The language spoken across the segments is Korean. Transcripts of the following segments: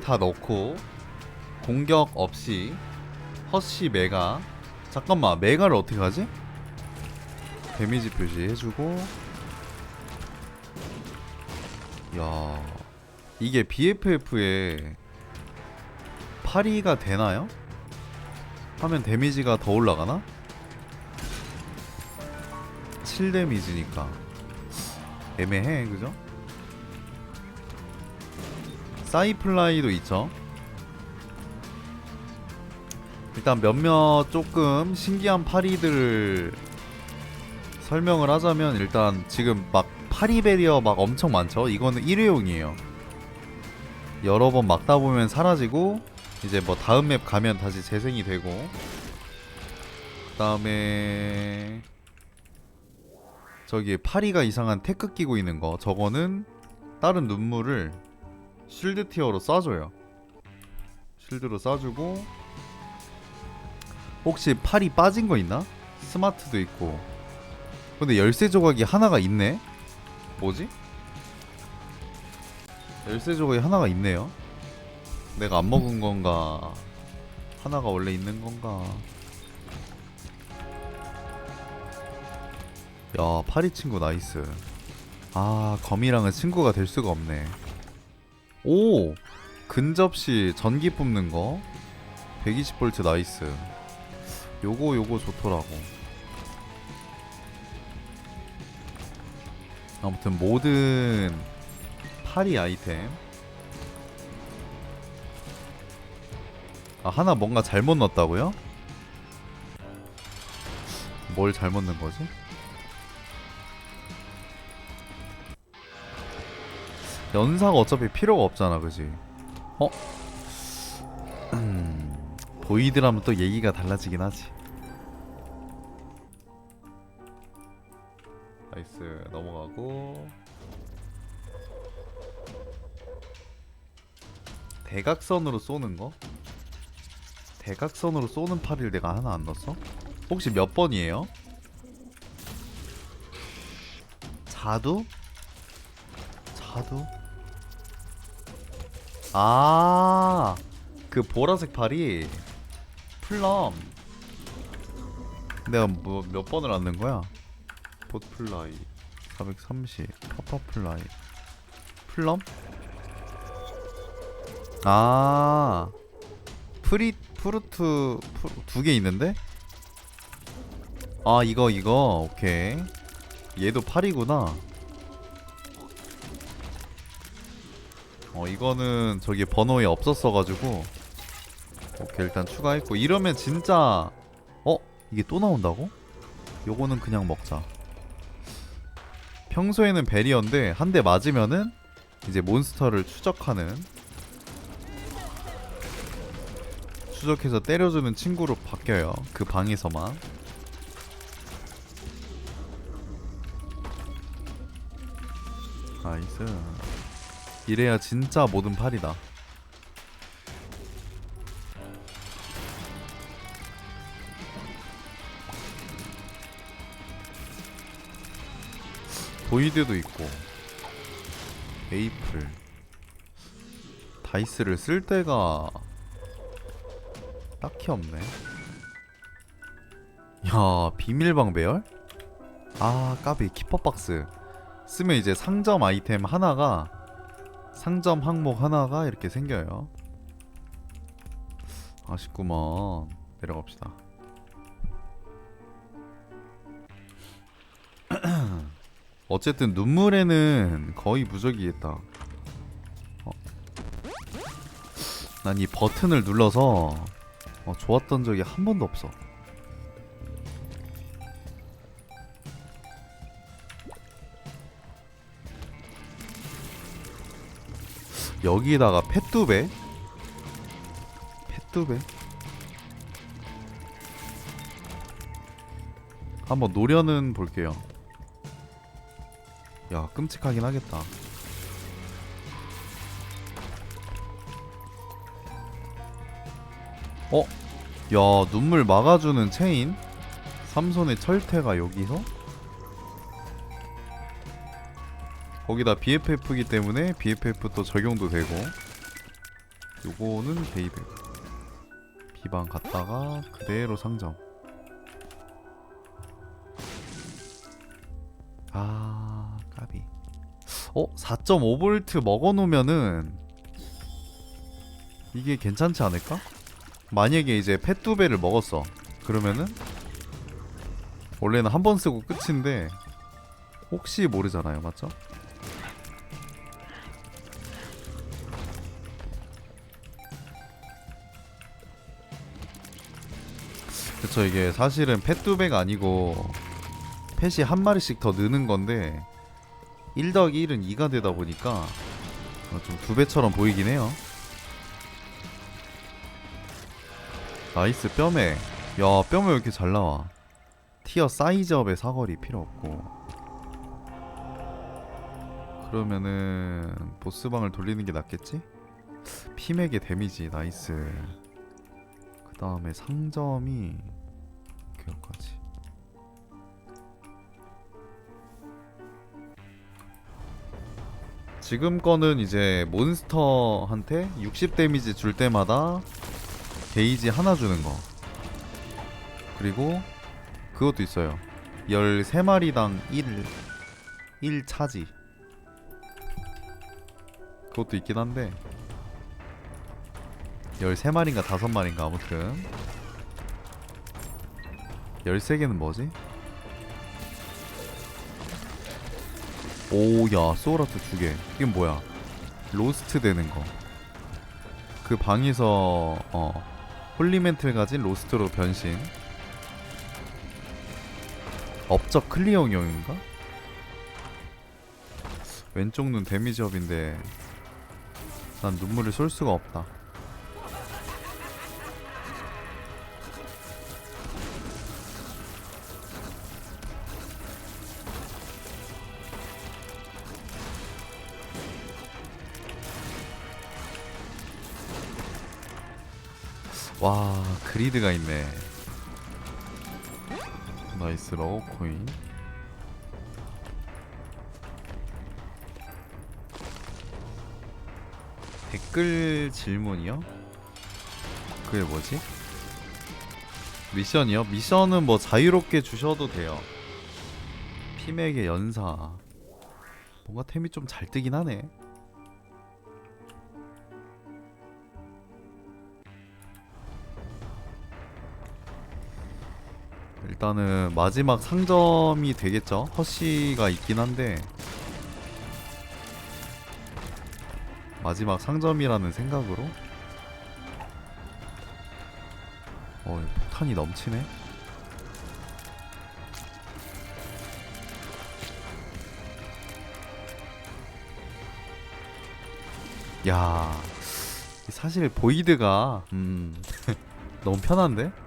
다 넣고 공격 없이 허쉬 메가 잠깐만 메가를 어떻게 하지? 데미지 표시 해주고 야 이게 BFF에 파리가 되나요? 하면 데미지가 더 올라가나? 7 데미지니까 애매해 그죠? 사이플라이도 있죠. 일단 몇몇 조금 신기한 파리들을 설명을 하자면 일단 지금 막 파리 베리어 막 엄청 많죠. 이거는 일회용이에요. 여러 번 막다 보면 사라지고 이제 뭐 다음 맵 가면 다시 재생이 되고. 그 다음에 저기 파리가 이상한 테크 끼고 있는 거. 저거는 다른 눈물을 쉴드 티어로 쏴줘요. 쉴드로 쏴주고 혹시 팔이 빠진 거 있나? 스마트도 있고. 근데 열쇠 조각이 하나가 있네? 뭐지? 열쇠 조각이 하나가 있네요. 내가 안 먹은 건가? 하나가 원래 있는 건가? 야 파리 친구 나이스. 아 거미랑은 친구가 될 수가 없네 오 근접시 전기 뽑는 거 120V 나이스 요거 요거 좋더라고 아무튼 모든 파리 아이템 아 하나 뭔가 잘못 넣었다고요? 뭘 잘못 넣은 거지? 연사가 어차피 필요가 없잖아 그지? 어? 음, 보이드라면 또 얘기가 달라지긴 하지 나이스 넘어가고 대각선으로 쏘는 거? 대각선으로 쏘는 팔을 내가 하나 안 넣었어? 혹시 몇 번이에요? 자두? 자두? 아, 그 보라색 팔이 플럼. 내가 뭐 몇 번을 안 넣은 거야? 봇플라이 430 파파플라이 플럼? 아 프리 프루트 두개 있는데? 아 이거 이거 오케이 얘도 팔이구나 어 이거는 저기 번호에 없었어가지고 오케이 일단 추가했고 이러면 진짜 어? 이게 또 나온다고? 요거는 그냥 먹자. 평소에는 베리어인데 한 대 맞으면은 이제 몬스터를 추적하는 추적해서 때려주는 친구로 바뀌어요 그 방에서만. 나이스 이래야 진짜 모든 팔이다. 보이드도 있고 에이플 다이스를 쓸 데가 딱히 없네. 야 비밀방 배열? 아 까비 키퍼박스. 쓰면 이제 상점 아이템 하나가 상점 항목 하나가 이렇게 생겨요. 아쉽구먼. 내려갑시다. 어쨌든 눈물에는 거의 무적이겠다. 어. 난이 버튼을 눌러서 어, 좋았던 적이 한 번도 없어 여기다가 펫두배 펫두배 한번 노려는 볼게요 야 끔찍하긴 하겠다 어? 야 눈물 막아주는 체인? 삼손의 철퇴가 여기서? 거기다 BFF이기 때문에 BFF 또 적용도 되고 요거는 게이드 비방 갔다가 그대로 상점 아 까비 어? 4.5V 먹어놓으면은 이게 괜찮지 않을까? 만약에 이제 펫두 배를 먹었어 그러면은 원래는 한 번 쓰고 끝인데 혹시 모르잖아요 맞죠? 그쵸 이게 사실은 펫두 배가 아니고 펫이 한 마리씩 더 느는 건데 1 더하기 1은 2가 되다 보니까 어, 좀두 배처럼 보이긴 해요. 나이스 뼈매. 야 뼈매 왜 이렇게 잘 나와? 티어 사이즈업의 사거리 필요 없고. 그러면은 보스방을 돌리는 게 낫겠지? 피맥의 데미지 나이스. 그 다음에 상점이 여기까지 지금 거는 이제 몬스터한테 60 데미지 줄 때마다 게이지 하나 주는 거. 그리고 그것도 있어요. 13마리당 1 1 차지. 그것도 있긴 한데 13마리인가 5마리인가 아무튼 13개는 뭐지? 오야 소울아트 2개. 이건 뭐야? 로스트 되는 거그 방에서 어 홀리멘트를 가진 로스트로 변신. 업적 클리어용인가? 왼쪽 눈 데미지업인데 난 눈물을 쏠 수가 없다 그리드가 있네 나이스 러거코인 댓글 질문이요? 그게 뭐지? 미션이요? 미션은 뭐 자유롭게 주셔도 돼요 피맥의 연사 뭔가 템이 좀 잘 뜨긴 하네 일단은 마지막 상점이 되겠죠. 허쉬가 있긴 한데 마지막 상점이라는 생각으로 어 폭탄이 넘치네. 야 사실 보이드가 음 너무 편한데?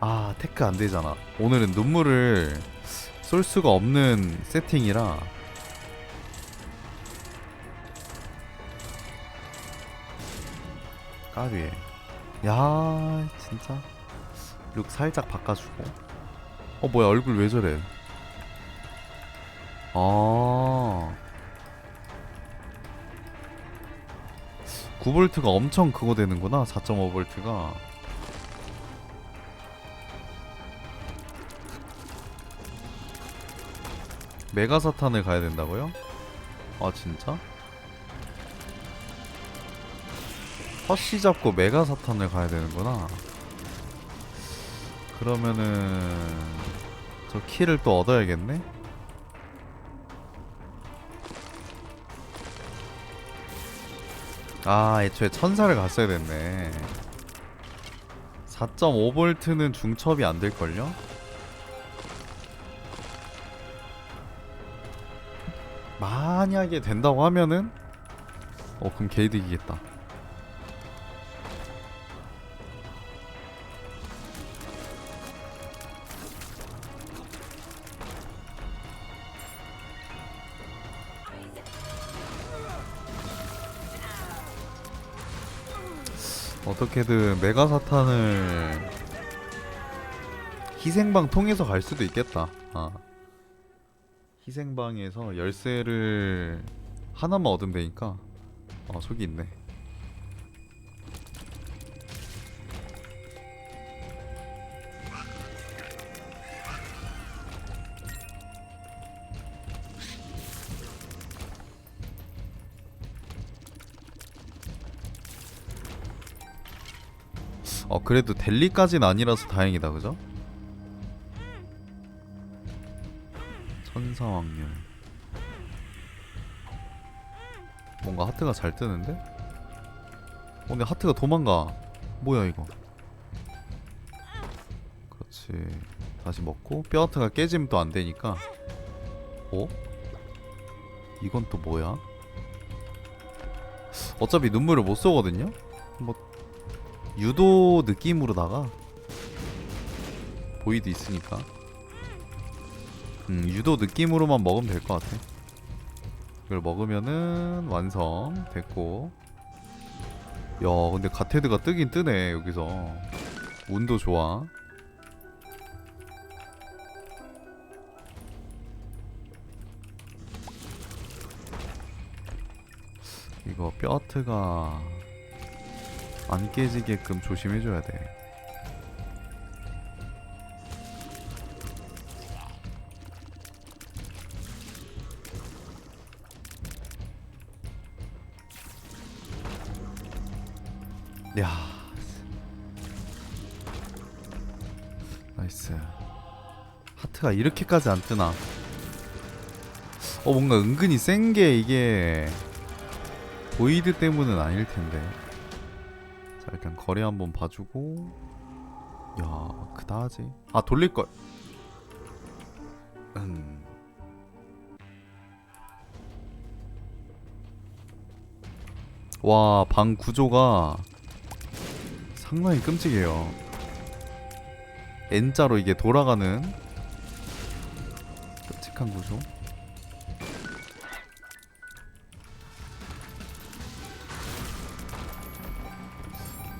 아 테크 안 되잖아. 오늘은 눈물을 쏠 수가 없는 세팅이라 까비. 야 진짜 룩 살짝 바꿔주고. 어 뭐야 얼굴 왜 저래? 아. 9볼트가 엄청 그거 되는구나 4.5볼트가 메가사탄을 가야 된다고요? 아 진짜? 허쉬 잡고 메가사탄을 가야 되는구나 그러면은 저 키를 또 얻어야겠네? 아 애초에 천사를 갔어야 됐네 4.5V는 중첩이 안 될걸요? 만약에 된다고 하면은 어 그럼 게이드 이기겠다. 어떻게든 메가사탄을 희생방 통해서 갈 수도 있겠다. 아 희생방에서 열쇠를 하나만 얻으면 되니까 어 저기 있네 어 그래도 델리까진 아니라서 다행이다 그죠? 천사 확률 뭔가 하트가 잘 뜨는데? 어 근데 하트가 도망가 뭐야 이거 그렇지 다시 먹고 뼈 하트가 깨지면 또 안 되니까 어? 이건 또 뭐야? 어차피 눈물을 못 쏘거든요? 뭐 유도 느낌으로다가 보이드 있으니까 음 유도 느낌으로만 먹으면 될 것 같아. 이걸 먹으면은 완성. 됐고. 야 근데 가테드가 뜨긴 뜨네 여기서. 운도 좋아. 이거 뼈트가 안 깨지게끔 조심해줘야 돼. 하트가 이렇게까지 안 뜨나? 어 뭔가 은근히 센 게 이게 보이드 때문은 아닐 텐데. 자 일단 거리 한번 봐주고 야 그다지 아 돌릴걸 음. 와방 구조가 상당히 끔찍해요 N자로 이게 돌아가는 끔찍한 구조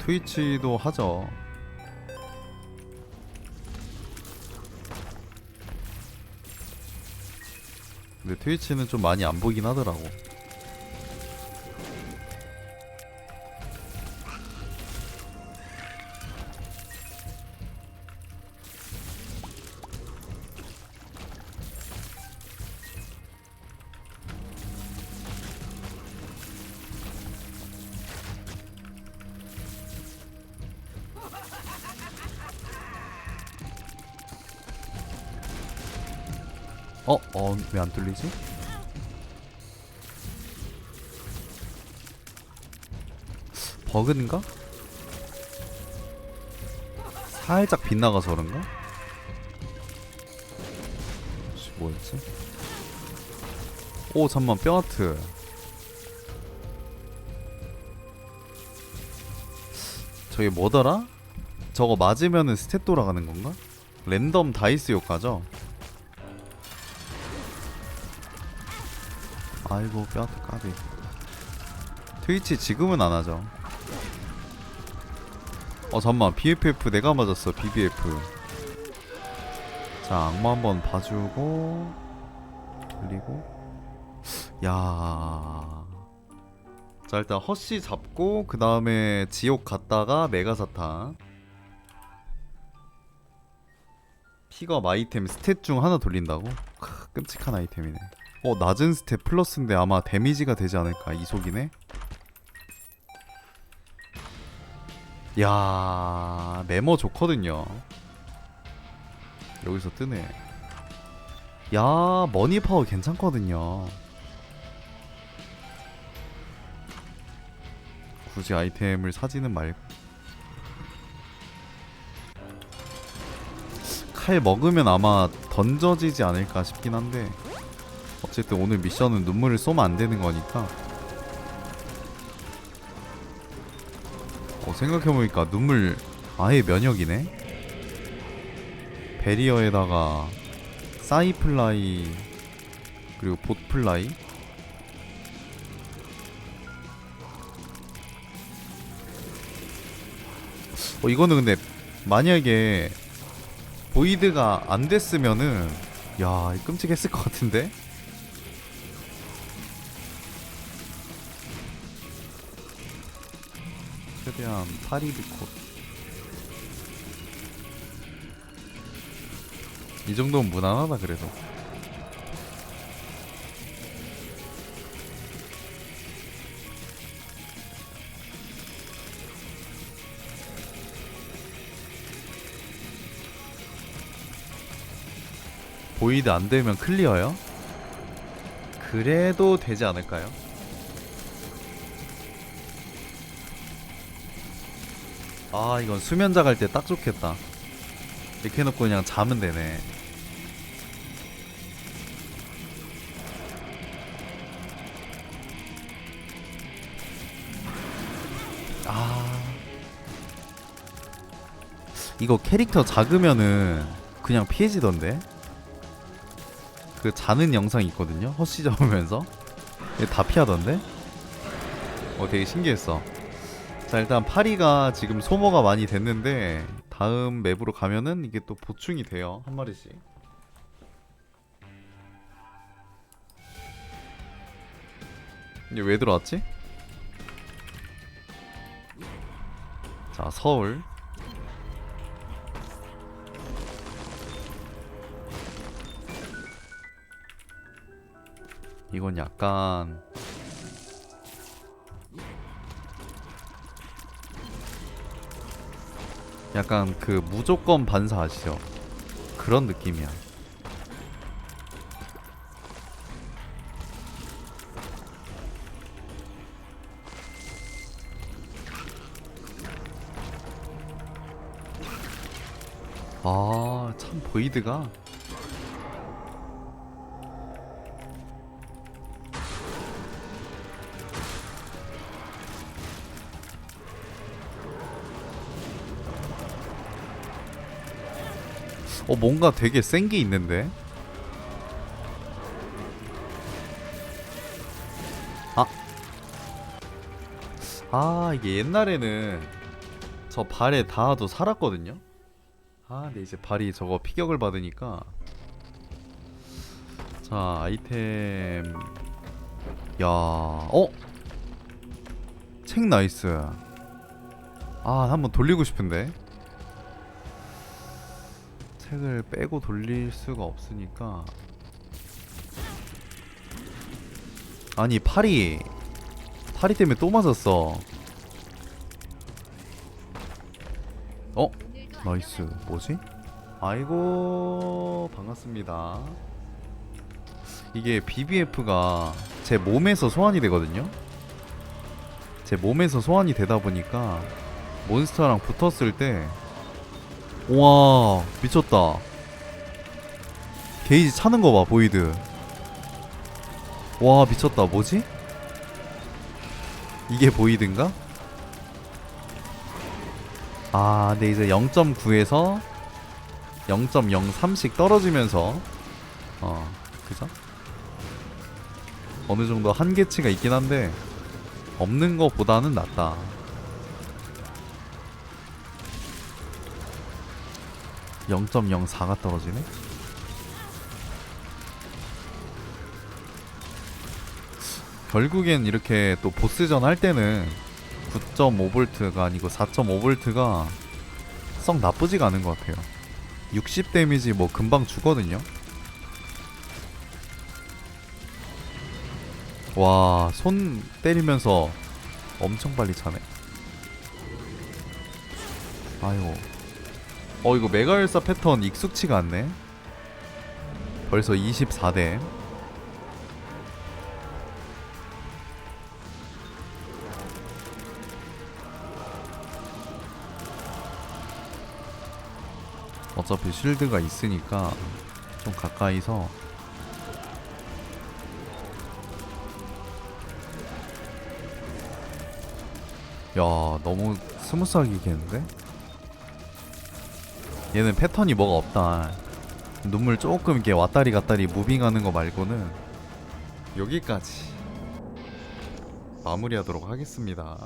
트위치도 하죠. 근데 트위치는 좀 많이 안 보긴 하더라고. 안 뚫리지? 버그인가? 살짝 빗나가서 그런가? 뭐였지? 오 잠만 뼈아트 저게 뭐더라? 저거 맞으면은 스탯 돌아가는 건가? 랜덤 다이스 효과죠? 아이고 뼈아트 까비. 트위치 지금은 안 하죠. 어 잠만. BFF 내가 맞았어 BBF 자 악마 한번 봐주고 돌리고. 야. 자 일단 허씨 잡고 그 다음에 지옥 갔다가 메가사탄 픽업 아이템 스탯 중 하나 돌린다고? 크, 끔찍한 아이템이네 어 낮은 스탯 플러스인데 아마 데미지가 되지 않을까 이속이네? 야 메모 좋거든요. 여기서 뜨네. 야 머니 파워 괜찮거든요. 굳이 아이템을 사지는 말고 칼 먹으면 아마 던져지지 않을까 싶긴 한데 어쨌든 오늘 미션은 눈물을 쏘면 안 되는 거니까. 어, 생각해보니까 눈물 아예 면역이네? 베리어에다가 사이플라이 그리고 봇플라이? 어 이거는 근데 만약에 보이드가 안 됐으면은 야, 이 끔찍했을 것 같은데? 최대한 파리드코. 이 정도면 무난하다 그래도. 보이드 안 되면 클리어요? 그래도 되지 않을까요? 아 이건 수면자 갈 때 딱 좋겠다. 이렇게 해놓고 그냥 자면 되네. 아. 이거 캐릭터 작으면은 그냥 피해지던데? 그 자는 영상 있거든요? 허쉬 잡으면서? 얘다 피하던데? 어 되게 신기했어 자 일단 파리가 지금 소모가 많이 됐는데 다음 맵으로 가면은 이게 또 보충이 돼요. 한 마리씩. 이게 왜 들어왔지? 자 서울. 이건 약간 약간 그 무조건 반사 아시죠? 그런 느낌이야. 아, 참 보이드가 어 뭔가 되게 센 게 있는데? 아. 아 이게 옛날에는 저 발에 닿아도 살았거든요? 아 근데 이제 발이 저거 피격을 받으니까. 자 아이템. 야 어? 책 나이스. 아 한번 돌리고 싶은데 책을 빼고 돌릴 수가 없으니까. 아니 팔이 팔이 때문에 또 맞았어. 어? 나이스. 뭐지? 아이고 반갑습니다. 이게 BBF가 제 몸에서 소환이 되거든요? 제 몸에서 소환이 되다 보니까 몬스터랑 붙었을 때우 와 미쳤다 게이지 차는 거 봐 보이드 와 미쳤다 뭐지? 이게 보이드인가? 아 근데 이제 0.9에서 0.03씩 떨어지면서 어 그죠? 어느 정도 한계치가 있긴 한데 없는 것보다는 낫다 0.04가 떨어지네. 결국엔 이렇게 또 보스전 할 때는 9.5V가 아니고 4.5V가 썩 나쁘지가 않은 것 같아요. 60 데미지 뭐 금방 주거든요. 와, 손 때리면서 엄청 빨리 차네. 아이고. 어 이거 메가엘사 패턴 익숙치가 않네. 벌써 24대. 어차피 실드가 있으니까 좀 가까이서. 야 너무 스무스하게 이기는데? 얘는 패턴이 뭐가 없다. 눈물 조금 이렇게 왔다리 갔다리 무빙하는 거 말고는 여기까지 마무리하도록 하겠습니다.